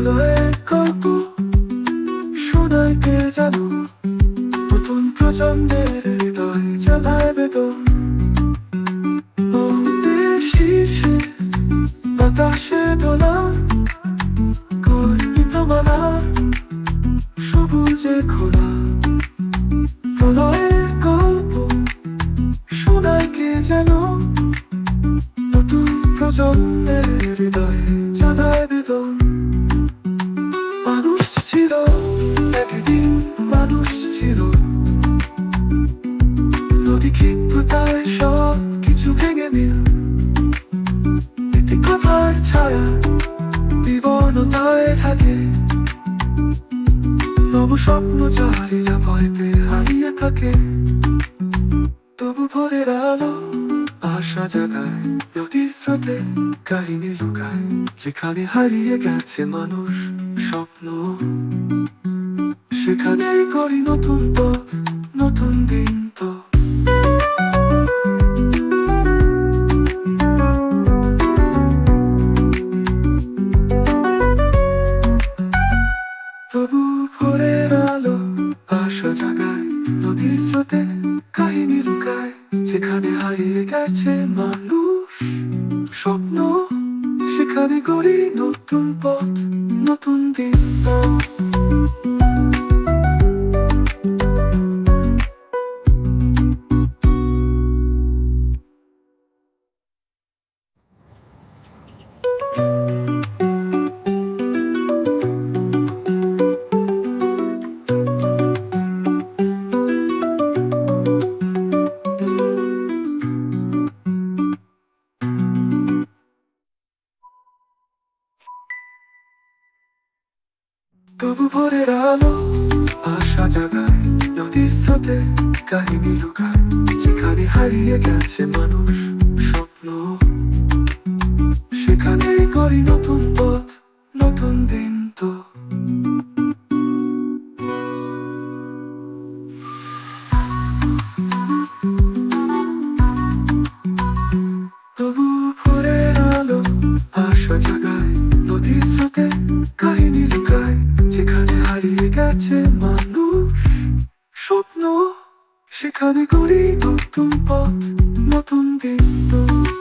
প্রলয়ের গল্প শোনায় কে জানো? নতুন প্রজন্মের হৃদয় জ্বালায় বেদন শীর্ষে বাতাসে দোলা গর্বিত মালা, সবুজে খোলা। প্রলয়ের গল্প শোনায় কে নতুন প্রজন্মের হৃদয়ে জানায় বেদন নদী ক্ষিপ্রতায় সব কিছু ভেঙে দিল হারিয়ে থাকে। তবু ভোরের আলো আশা জাগায় নদীর স্রোতে, কাহিনী লুকায়। যেখানে হারিয়ে গেছে মানুষ স্বপ্ন। সেখানে করি নতুন পথ নতুন দিন তো। তবু ভোরের আলো আশা জাগায়, নদীর স্রোতে কাহিনী লুকায়, যেখানে হারিয়ে গেছে মানুষ। স্বপ্ন, সেখানে গড়ি নতুন পথ, নতুন দিন। তবু ভোরের আলো আশা জাগায় নদীর স্রোতে কাহিনী লুকায়। যেখানে হারিয়ে গেছে মানুষ স্বপ্ন। সেখানে করি নতুন পথ, নতুন দিন তো। আশা জাগায় নদীর স্রোতে কাহিনী লুকায়। যেখানে হারিয়ে গেছে মানুষ স্বপ্ন সেখানে করি নতুন পথ নতুন দিন।